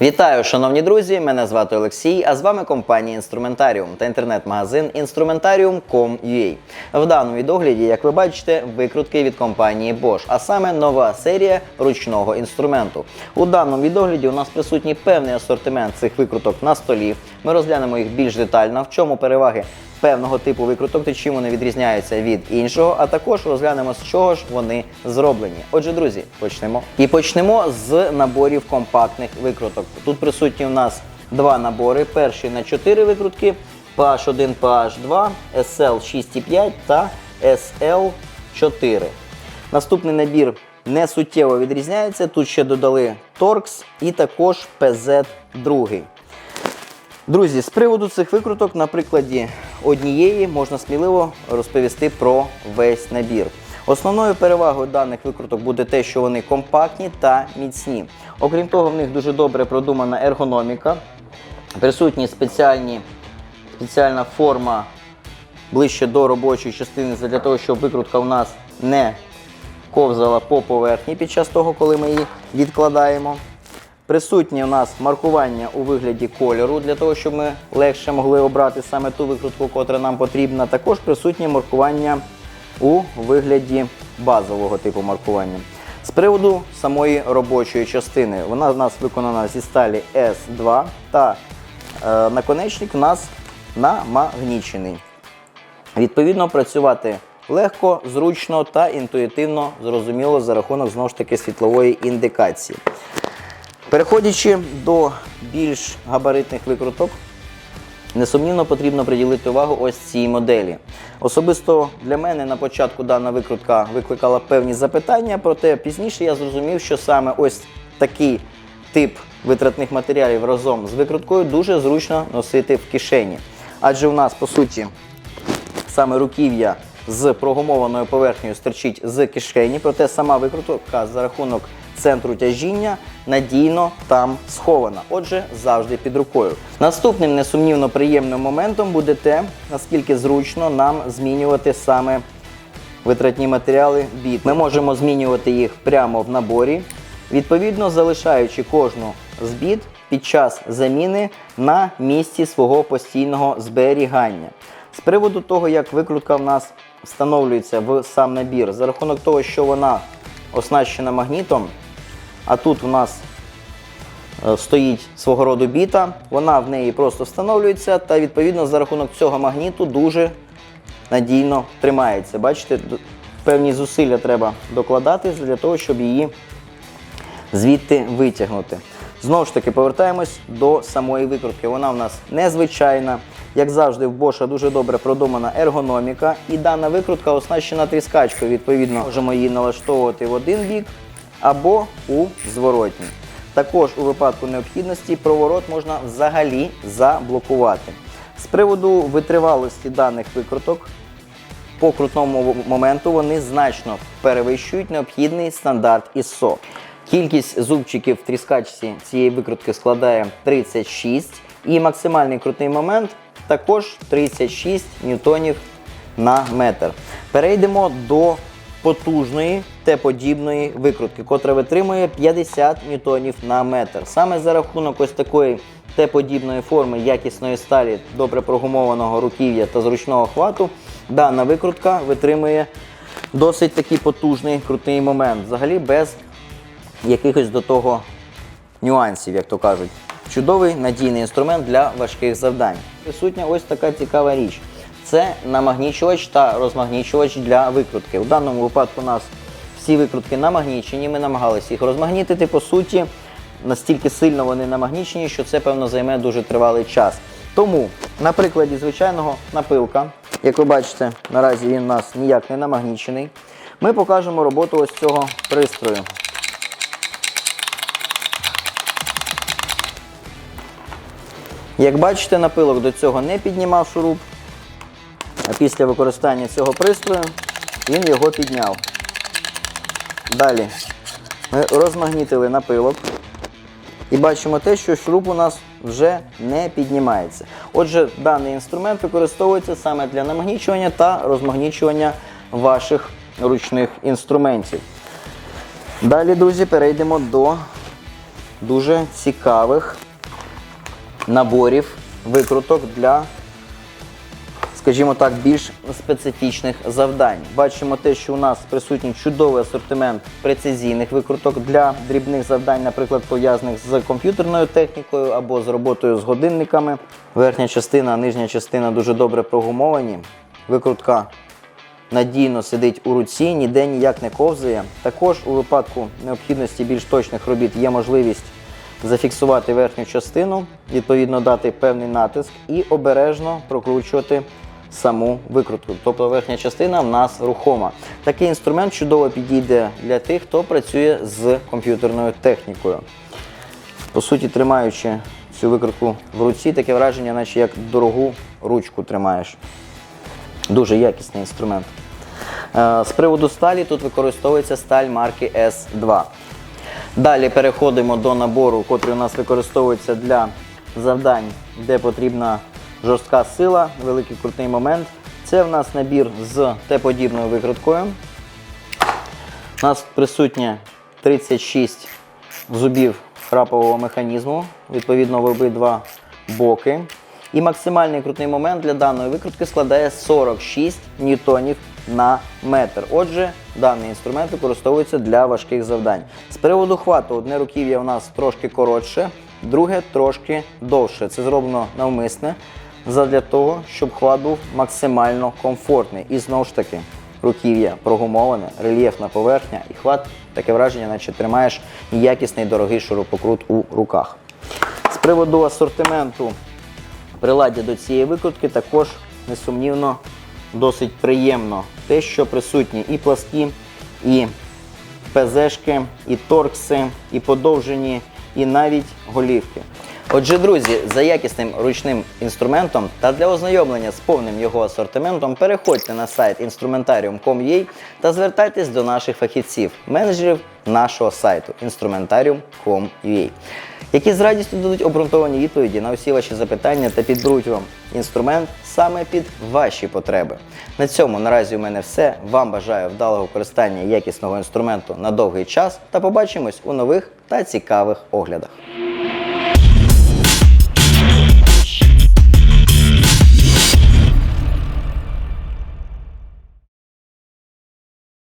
Вітаю, шановні друзі! Мене звати Олексій, а з вами компанія Інструментаріум та інтернет-магазин Instrumentarium.com.ua. В даному відогляді, як ви бачите, викрутки від компанії Bosch, а саме нова серія ручного інструменту. У даному відогляді у нас присутній певний асортимент цих викруток на столі. Ми розглянемо їх більш детально, в чому переваги певного типу викруток та чим вони відрізняються від іншого, а також розглянемо з чого ж вони зроблені. Отже, друзі, почнемо. І почнемо з наборів компактних викруток. Тут присутні у нас два набори: перший на 4 викрутки, PH1, PH2, SL 6,5 та SL 4. Наступний набір не суттєво відрізняється. Тут ще додали Torx і також PZ2. Друзі, з приводу цих викруток, на прикладі однієї можна сміливо розповісти про весь набір. Основною перевагою даних викруток буде те, що вони компактні та міцні. Окрім того, в них дуже добре продумана ергономіка, присутні спеціальні, спеціальна форма ближче до робочої частини для того, щоб викрутка у нас не ковзала по поверхні під час того, коли ми її відкладаємо. Присутнє у нас маркування у вигляді кольору, для того, щоб ми легше могли обрати саме ту викрутку, котра нам потрібна. Також присутнє маркування у вигляді базового типу маркування. З приводу самої робочої частини, вона у нас виконана зі сталі S2 та е, наконечник у нас намагнічений. Відповідно, працювати легко, зручно та інтуїтивно зрозуміло за рахунок знову ж таки світлової індикації. Переходячи до більш габаритних викруток, несумнівно потрібно приділити увагу ось цій моделі. Особисто для мене на початку дана викрутка викликала певні запитання, проте пізніше я зрозумів, що саме ось такий тип витратних матеріалів разом з викруткою дуже зручно носити в кишені. Адже у нас, по суті, саме руків'я з прогумованою поверхнею стерчить з кишені, проте сама викрутка за рахунок центру тяжіння надійно там схована. Отже, завжди під рукою. Наступним несумнівно приємним моментом буде те, наскільки зручно нам змінювати саме витратні матеріали біт. Ми можемо змінювати їх прямо в наборі, відповідно залишаючи кожну з біт під час заміни на місці свого постійного зберігання. З приводу того, як викрутка в нас встановлюється в сам набір, за рахунок того, що вона оснащена магнітом, а тут у нас е, стоїть свого роду біта, вона в неї просто встановлюється та відповідно за рахунок цього магніту дуже надійно тримається. Бачите, певні зусилля треба докладати для того, щоб її звідти витягнути. Знову ж таки, повертаємось до самої викрутки. Вона в нас незвичайна. Як завжди, в Боша дуже добре продумана ергономіка. І дана викрутка оснащена тріскачкою. Відповідно, можемо її налаштовувати в один бік або у зворотній. Також у випадку необхідності проворот можна взагалі заблокувати. З приводу витривалості даних викруток, по крутному моменту вони значно перевищують необхідний стандарт ISO. Кількість зубчиків в тріскачці цієї викрутки складає 36 і максимальний крутний момент також 36 ньютонів на метр. Перейдемо до потужної Т-подібної викрутки, котра витримує 50 ньютонів на метр. Саме за рахунок ось такої Т-подібної форми якісної сталі, добре прогумованого руків'я та зручного хвату, дана викрутка витримує досить такий потужний крутий момент. Взагалі без якихось до того нюансів, як то кажуть. Чудовий надійний інструмент для важких завдань. Присутня ось така цікава річ. Це намагнічувач та розмагнічувач для викрутки. У даному випадку у нас всі викрутки намагнічені. Ми намагалися їх розмагнітити. По суті, настільки сильно вони намагнічені, що це, певно, займе дуже тривалий час. Тому, на прикладі звичайного напилка, як ви бачите, наразі він у нас ніяк не намагнічений. Ми покажемо роботу ось цього пристрою. Як бачите, напилок до цього не піднімав шуруп, а після використання цього пристрою він його підняв. Далі ми розмагнітили напилок і бачимо те, що шуруп у нас вже не піднімається. Отже, даний інструмент використовується саме для намагнічування та розмагнічування ваших ручних інструментів. Далі, друзі, перейдемо до дуже цікавих наборів викруток для, скажімо так, більш специфічних завдань. Бачимо те, що у нас присутній чудовий асортимент прецизійних викруток для дрібних завдань, наприклад, пов'язаних з комп'ютерною технікою або з роботою з годинниками. Верхня частина, нижня частина дуже добре прогумовані. Викрутка надійно сидить у руці, ніде ніяк не ковзає. Також у випадку необхідності більш точних робіт є можливість зафіксувати верхню частину, відповідно дати певний натиск і обережно прокручувати саму викрутку. Тобто верхня частина в нас рухома. Такий інструмент чудово підійде для тих, хто працює з комп'ютерною технікою. По суті, тримаючи цю викрутку в руці, таке враження, наче як дорогу ручку тримаєш. Дуже якісний інструмент. Е, З приводу сталі тут використовується сталь марки S2. Далі переходимо до набору, який у нас використовується для завдань, де потрібна жорстка сила, великий крутий момент. Це в нас набір з Т-подібною викруткою. У нас присутнє 36 зубів храпового механізму, відповідно в обидва боки. І максимальний крутний момент для даної викрутки складає 46 ньютонів на метр. Отже, даний інструмент використовується для важких завдань. З приводу хвату, одне руків'я у нас трошки коротше, друге трошки довше. Це зроблено навмисне задля того, щоб хват був максимально комфортний. І знову ж таки, руків'я прогумоване, рельєфна поверхня і хват таке враження, наче тримаєш якісний дорогий шурупокрут у руках. З приводу асортименту приладдя до цієї викрутки також несумнівно досить приємно. Те, що присутні і пласкі, і ПЗшки, і торкси, і подовжені, і навіть голівки. Отже, друзі, за якісним ручним інструментом та для ознайомлення з повним його асортиментом переходьте на сайт instrumentarium.com.ua та звертайтесь до наших фахівців, менеджерів нашого сайту instrumentarium.com.ua, які з радістю дадуть обґрунтовані відповіді на усі ваші запитання та підберуть вам інструмент саме під ваші потреби. На цьому наразі у мене все. Вам бажаю вдалого використання якісного інструменту на довгий час та побачимось у нових та цікавих оглядах.